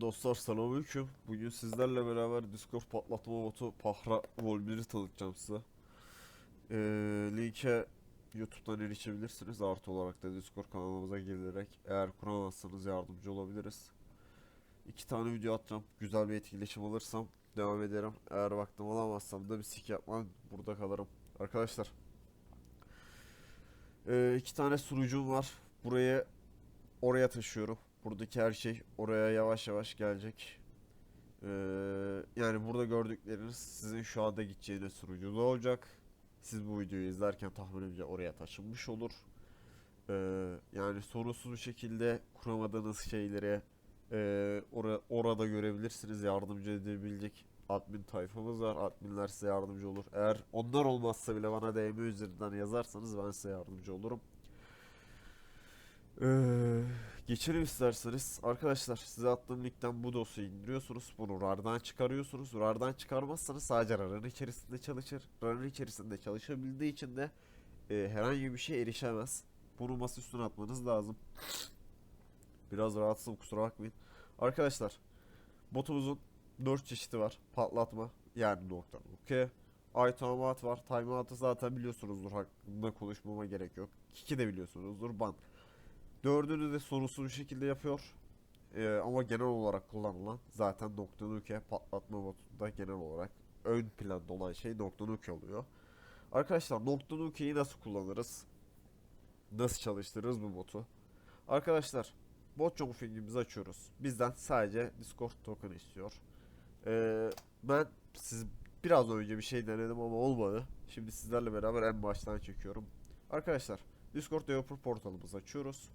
Dostlar selamünaleyküm. Bugün sizlerle beraber Discord patlatma botu Pahra Vol 1'i tanıtacağım size. Ee, linke YouTube'dan erişebilirsiniz. Artı olarak da Discord kanalımıza girilerek eğer kuramazsanız yardımcı olabiliriz. İki tane video atacağım. Güzel bir etkileşim alırsam devam ederim. Eğer vaktim alamazsam da bir sik yapmam burada kalırım. Arkadaşlar. Ee, iki tane sunucum var. Buraya oraya taşıyorum. Buradaki her şey oraya yavaş yavaş gelecek. Ee, yani burada gördükleriniz sizin şu anda gideceğiniz sunucuda olacak. Siz bu videoyu izlerken tahminimce oraya taşınmış olur. Ee, yani sorunsuz bir şekilde kuramadığınız şeyleri e, ora- orada görebilirsiniz. Yardımcı edebilecek admin tayfamız var. Adminler size yardımcı olur. Eğer onlar olmazsa bile bana DM üzerinden yazarsanız ben size yardımcı olurum. Ee, geçelim isterseniz. Arkadaşlar size attığım linkten bu dosyayı indiriyorsunuz. Bunu RAR'dan çıkarıyorsunuz. RAR'dan çıkarmazsanız sadece RAR'ın içerisinde çalışır. RAR'ın içerisinde çalışabildiği için de e, herhangi bir şey erişemez. Bunu masa atmanız lazım. Biraz rahatsızım kusura bakmayın. Arkadaşlar botumuzun 4 çeşidi var. Patlatma yani nokta nokta. Ay timeout var. Timeout'ı zaten biliyorsunuzdur. Hakkında konuşmama gerek yok. Kiki de biliyorsunuzdur. Ban. Dördünü de sorunsuz bir şekilde yapıyor. Ee, ama genel olarak kullanılan zaten nokta nuke patlatma botunda genel olarak ön planda olan şey nokta nuke oluyor. Arkadaşlar nokta nuke'yi nasıl kullanırız? Nasıl çalıştırırız bu botu? Arkadaşlar bot jumping'imizi açıyoruz. Bizden sadece Discord token istiyor. Ee, ben siz biraz önce bir şey denedim ama olmadı. Şimdi sizlerle beraber en baştan çekiyorum. Arkadaşlar Discord developer portalımızı açıyoruz.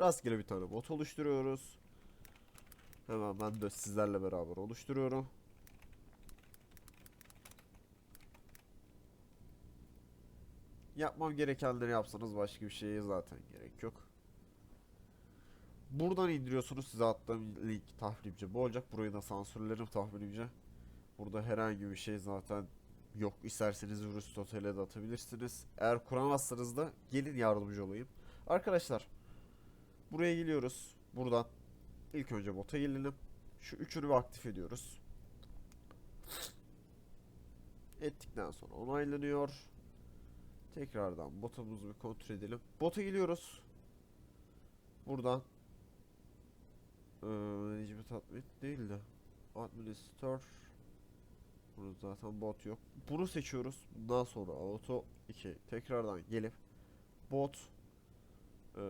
Rastgele bir tane bot oluşturuyoruz. Hemen ben de sizlerle beraber oluşturuyorum. Yapmam gerekenleri yapsanız başka bir şeye zaten gerek yok. Buradan indiriyorsunuz size attığım link tahminimce bu olacak. Burayı da sansürlerim tahminimce. Burada herhangi bir şey zaten yok. İsterseniz virüs totale de atabilirsiniz. Eğer kuramazsanız da gelin yardımcı olayım. Arkadaşlar buraya geliyoruz. Buradan ilk önce bota gelelim. Şu üçünü aktif ediyoruz. Ettikten sonra onaylanıyor. Tekrardan botumuzu bir kontrol edelim. Bota geliyoruz. Buradan eee Necmet Admin değil de Administrator Burada zaten bot yok. Bunu seçiyoruz. Bundan sonra auto 2 tekrardan gelip bot eee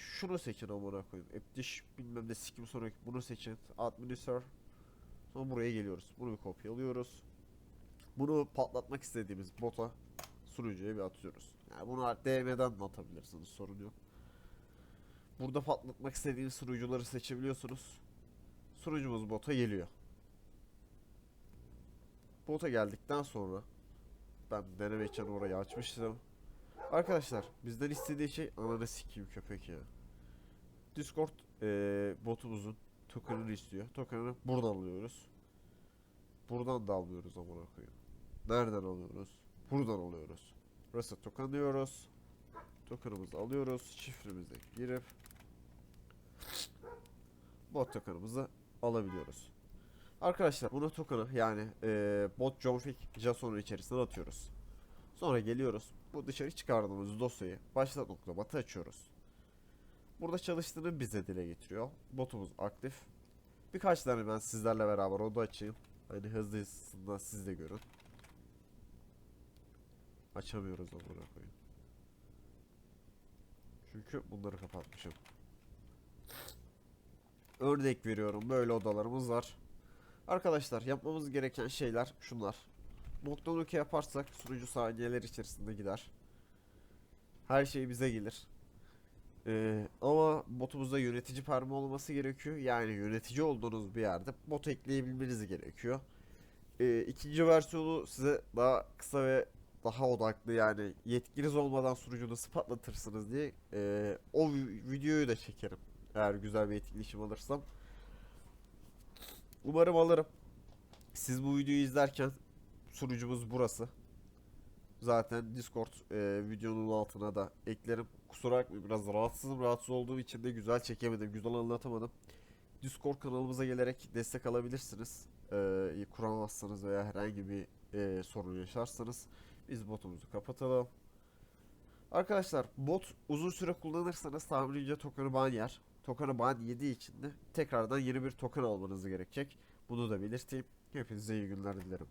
şunu seçin amına koyayım. Eptiş bilmem ne sikim sonraki bunu seçin. Administrator Sonra buraya geliyoruz. Bunu bir kopyalıyoruz. Bunu patlatmak istediğimiz bota sunucuya bir atıyoruz. Yani bunu DM'den de atabilirsiniz sorun yok. Burada patlatmak istediğiniz sunucuları seçebiliyorsunuz. Sunucumuz bota geliyor. Bota geldikten sonra ben deneme için orayı açmıştım. Arkadaşlar bizden istediği şey ananı sikeyim köpek ya. Discord eee, botumuzun token'ını istiyor. Token'ını buradan alıyoruz. Buradan da almıyoruz amına koyayım. Nereden alıyoruz? Buradan alıyoruz. Burası token diyoruz. Token'ımızı alıyoruz. Şifremize girip bot token'ımızı alabiliyoruz. Arkadaşlar bunu token'ı yani eee bot config JSON'un içerisine atıyoruz. Sonra geliyoruz. Bu dışarı çıkardığımız dosyayı başlat nokta batı açıyoruz. Burada çalıştığını bize dile getiriyor. Botumuz aktif. Birkaç tane ben sizlerle beraber oda açayım. Hani hızlı hızlı siz de görün. Açamıyoruz amına koyayım. Çünkü bunları kapatmışım. Örnek veriyorum böyle odalarımız var. Arkadaşlar yapmamız gereken şeyler şunlar. Nokta nuke yaparsak sunucu saniyeler içerisinde gider. Her şey bize gelir. Ee, ama botumuzda yönetici parmağı olması gerekiyor. Yani yönetici olduğunuz bir yerde bot ekleyebilmeniz gerekiyor. Ee, ikinci versiyonu size daha kısa ve daha odaklı yani yetkiniz olmadan sunucu nasıl diye ee, o vi- videoyu da çekerim. Eğer güzel bir etkileşim alırsam. Umarım alırım. Siz bu videoyu izlerken sunucumuz burası. Zaten Discord e, videonun altına da eklerim. Kusura bakmayın biraz rahatsızım. Rahatsız olduğum için de güzel çekemedim. Güzel anlatamadım. Discord kanalımıza gelerek destek alabilirsiniz. Ee, kuramazsanız veya herhangi bir e, sorun yaşarsanız biz botumuzu kapatalım. Arkadaşlar bot uzun süre kullanırsanız tahminimce token'ı ban yer. Token'ı ban yediği için de tekrardan yeni bir token almanız gerekecek. Bunu da belirteyim. Hepinize iyi günler dilerim.